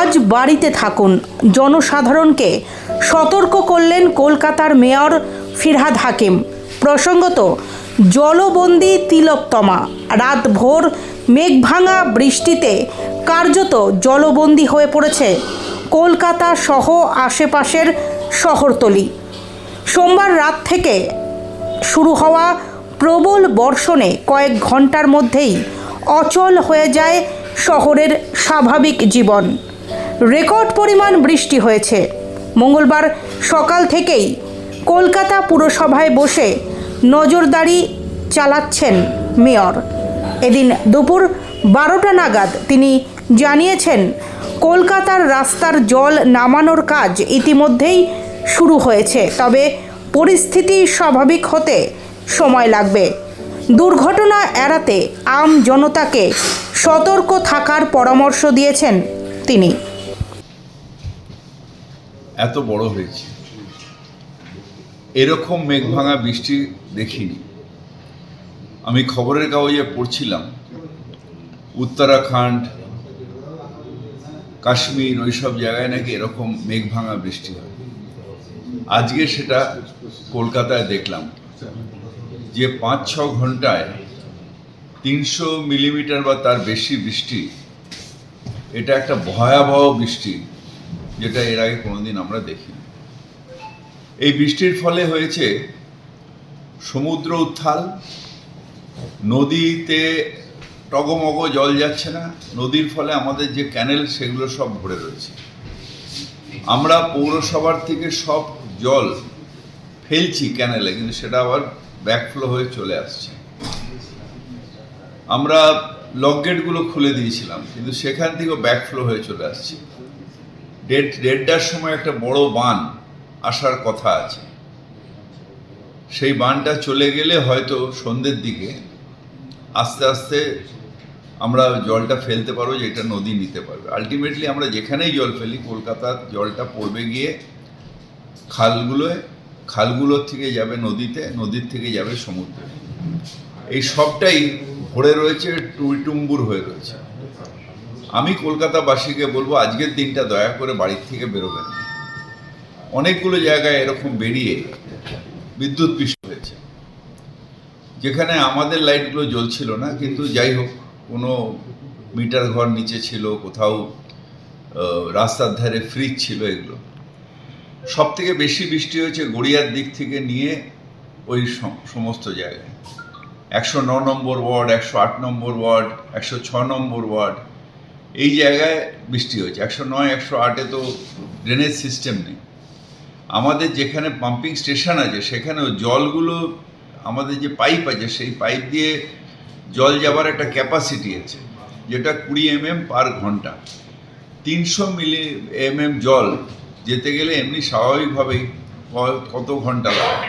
আজ বাড়িতে থাকুন। জনসাধারণকে সতর্ক করলেন কলকাতার মেয়র ফিরহাদ হাকিম। প্রসঙ্গত, জলবন্দি তিলোত্তমা রাত ভোর মেঘভাঙা বৃষ্টিতে কার্যত জলবন্দি হয়ে পড়েছে কলকাতা সহ আশেপাশের শহরতলি। সোমবার রাত থেকে শুরু হওয়া প্রবল বর্ষণে কয়েক ঘণ্টার মধ্যেই অচল হয়ে যায় শহরের স্বাভাবিক জীবন। রেকর্ড পরিমাণ বৃষ্টি হয়েছে। মঙ্গলবার সকাল থেকেই কলকাতা পুরসভায় বসে নজরদারি চালাচ্ছেন মেয়র। এদিন দুপুর বারোটা নাগাদ তিনি জানিয়েছেন, কলকাতার রাস্তার জল নামানোর কাজ ইতিমধ্যেই শুরু হয়েছে, তবে পরিস্থিতি স্বাভাবিক হতে সময় লাগবে। দুর্ঘটনা এড়াতে আম জনতাকে সতর্ক থাকার পরামর্শ দিয়েছেন তিনি। এত বড় হয়েছে। এরকম মেঘভাঙা বৃষ্টি দেখিনি। আমি খবরের কাগজে পড়ছিলাম, উত্তরাখণ্ড, কাশ্মীর ওইসব জায়গায় নাকি এরকম মেঘভাঙা বৃষ্টি হয়। আজকে সেটা কলকাতায় দেখলাম। যে পাঁচ ছ ঘন্টায় তিনশো মিলিমিটার বা তার বেশি বৃষ্টি, এটা একটা ভয়াবহ বৃষ্টি যেটা এর আগে কোনোদিন আমরা দেখিনি। এই বৃষ্টির ফলে হয়েছে সমুদ্র উত্থাল, নদীতে টগমগ জল যাচ্ছে না, নদীর ফলে আমাদের যে ক্যানেল সেগুলো সব ভরে রয়েছে। আমরা পৌরসভার থেকে সব জল ফেলছি ক্যানেলে, কিন্তু সেটা আবার ব্যাকফ্লো হয়ে চলে আসছে। আমরা লক গেটগুলো খুলে দিয়েছিলাম, কিন্তু সেখান থেকেও ব্যাকফ্লো হয়ে চলে আসছে। দেড়, দেড়টার সময় একটা বড় বান আসার কথা আছে। সেই বানটা চলে গেলে হয়তো সন্ধ্যের দিকে আস্তে আস্তে আমরা জলটা ফেলতে পারব যে এটা নদী নিতে পারবে। আলটিমেটলি আমরা যেখানেই জল ফেলি, কলকাতার জলটা পড়বে গিয়ে খালগুলোয় খালগুলোর থেকে যাবে নদীতে, নদীর থেকে যাবে সমুদ্রে। এই সবটাই ভরে রয়েছে, টুইটুম্বুর হয়ে রয়েছে। আমি কলকাতাবাসীকে বলব, আজকের দিনটা দয়া করে বাড়ির থেকে বেরোবেন অনেকগুলো জায়গায় এরকম বেরিয়ে বিদ্যুৎ পৃষ্ঠ হয়েছে। যেখানে আমাদের লাইটগুলো জ্বলছিল না, কিন্তু যাই হোক, কোনো মিটার ঘর নিচে ছিল, কোথাও রাস্তার ধারে ফ্রিজ ছিল এগুলো। সব থেকে বেশি বৃষ্টি হয়েছে গড়িয়ার দিক থেকে নিয়ে ওই সমস্ত জায়গায়। একশো ন নম্বর ওয়ার্ড, একশো আট নম্বর ওয়ার্ড, একশো ছ নম্বর ওয়ার্ড, এই জায়গায় বৃষ্টি হয়েছে। একশো নয়, একশো আটে তো ড্রেনেজ সিস্টেম নেই। আমাদের যেখানে পাম্পিং স্টেশন আছে, সেখানেও জলগুলো, আমাদের যে পাইপ আছে, সেই পাইপ দিয়ে জল যাবার একটা ক্যাপাসিটি আছে, যেটা কুড়ি এমএম পার ঘণ্টা। তিনশো মিলি এমএম জল যেতে গেলে এমনি স্বাভাবিকভাবেই কত ঘণ্টা লাগে?